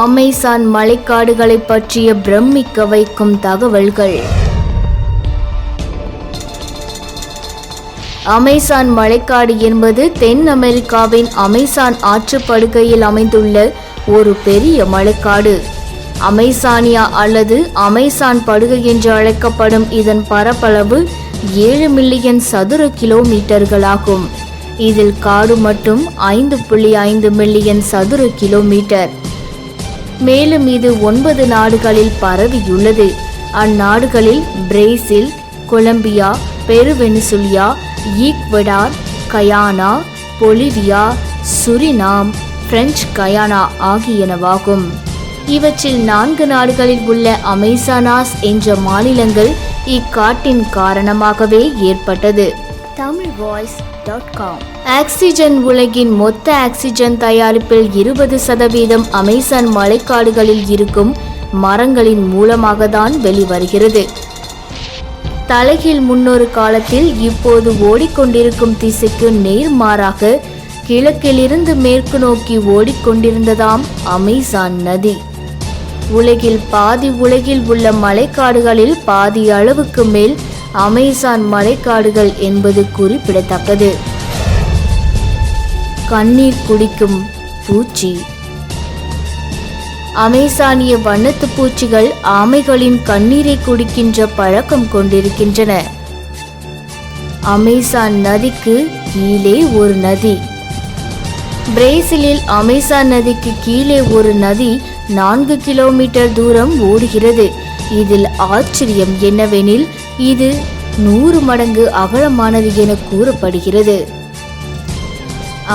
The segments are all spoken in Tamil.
அமேசான் மலைக்காடுகளை பற்றிய பிரமிக்க வைக்கும் தகவல்கள். அமேசான் மலைக்காடு என்பது தென் அமெரிக்காவின் அமேசான் ஆற்றுப்படுகையில் அமைந்துள்ள ஒரு பெரிய மலைக்காடு அமேசானியா அல்லது அமேசான் படுகை என்று அழைக்கப்படும் இதன் பரப்பளவு ஏழு மில்லியன் சதுர கிலோமீட்டர்களாகும். இதில் காடு மட்டும் ஐந்து புள்ளி ஐந்து மில்லியன் சதுர கிலோமீட்டர். மேலும் இது ஒன்பது நாடுகளில் பரவியுள்ளது. அந்நாடுகளில் Brazil Colombia Peru Venezuela Ecuador Guyana Bolivia Suriname French Guiana ஆகியனவாகும். இவற்றில் நான்கு நாடுகளில் உள்ள அமேசானாஸ் என்ற மாநிலங்கள் இக்காட்டின் காரணமாகவே ஏற்பட்டது. Tamil voice dot com. Oxygen உலகின் மொத்த ஆக்சிஜன் தயாரிப்பில் இருபது சதவீதம் அமேசான் மழைக்காடுகளில் இருக்கும் மரங்களின் மூலமாக தான் வெளிவருகிறது. தலைகீழ் முன்னொரு காலத்தில் இப்போது ஓடிக்கொண்டிருக்கும் திசைக்கு நேர்மாறாக கிழக்கிலிருந்து மேற்கு நோக்கி ஓடிக்கொண்டிருந்ததாம் அமேசான் நதி. உலகில் பாதி உலகில் உள்ள மலைக்காடுகளில் பாதி அளவுக்கு மேல் அமேசான் மலைக்காடுகள் என்பது குறிப்பிடத்தக்கது. கண்ணீர் குடிக்கும் பூச்சி. அமேசானிய வண்ணத்து பூச்சிகள் ஆமைகளின் கண்ணீரை குடிக்கின்ற பழக்கம் கொண்டிருக்கின்றன. அமேசான் நதிக்கு கீழே ஒரு நதி. பிரேசிலில் அமேசான் நதிக்கு கீழே ஒரு நதி நான்கு கிலோமீட்டர் தூரம் ஓடுகிறது. இதில் ஆச்சரியம் என்னவெனில் இது நூறு மடங்கு அகலமானது என கூறப்படுகிறது.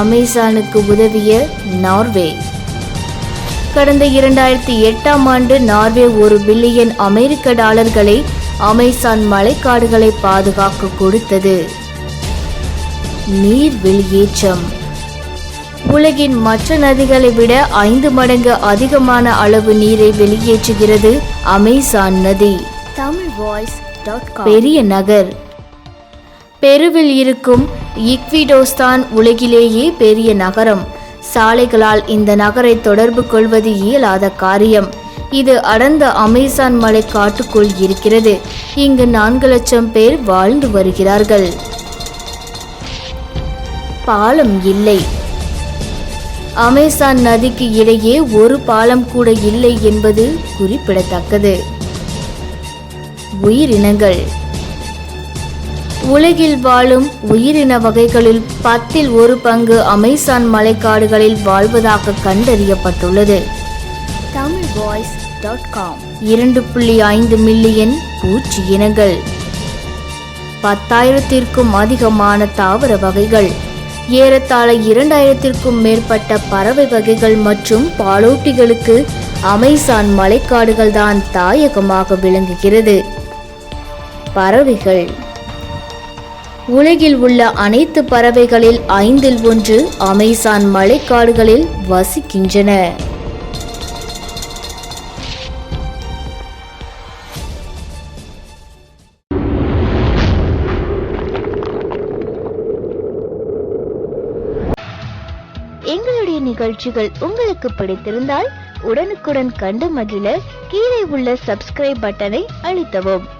அமேசானுக்கு உதவிய நார்வே. கடந்த இரண்டாயிரத்தி எட்டாம் ஆண்டு நார்வே ஒரு பில்லியன் அமெரிக்க டாலர்களை அமேசான் மழைக்காடுகளை பாதுகாக்க கொடுத்தது. நீர் வெளியேற்றம். உலகின் மற்ற நதிகளை விட ஐந்து மடங்கு அதிகமான அளவு நீரை வெளியேற்றுகிறது அமேசான் நதி. தமிழ் வாய்ஸ் பெரிய நகர். பெருவில் இருக்கும் இக்விடோஸ் தான் உலகிலேயே பெரிய நகரம். சாலைகளால் இந்த நகரை தொடர்பு கொள்வது இயலாத காரியம். இது அடர்ந்த அமேசான் மலை காட்டுக்குள் இருக்கிறது. இங்கு நான்கு லட்சம் பேர் வாழ்ந்து வருகிறார்கள். பாலம் இல்லை. அமேசான் நதிக்கு இடையே ஒரு பாலம் கூட இல்லை என்பது குறிப்பிடத்தக்கது. உயிரினங்கள். உலகில் வாழும் உயிரின வகைகளில் பத்தில் ஒரு பங்கு அமேசான் மலைக்காடுகளில் வாழ்வதாக கண்டறியப்பட்டுள்ளது. Tamil voice dot com. இரண்டு புள்ளி ஐந்து மில்லியன் பூச்சி இனங்கள். பத்தாயிரத்திற்கும் அதிகமான தாவர வகைகள். ஏறத்தாழ இரண்டாயிரத்திற்கும் மேற்பட்ட பறவை வகைகள் மற்றும் பாலூட்டிகளுக்கு அமேசான் மலைக்காடுகள் தான் தாயகமாக விளங்குகிறது. பறவைகள். உலகில் உள்ள அனைத்து பறவைகளில் ஐந்தில் ஒன்று அமேசான் மலைக்காடுகளில் வசிக்கின்றன. எங்களுடைய நிகழ்ச்சிகள் உங்களுக்கு பிடித்திருந்தால் உடனுக்குடன் கண்டு மகிழ கீழே உள்ள சப்ஸ்கிரைப் பட்டனை அழுத்தவும்.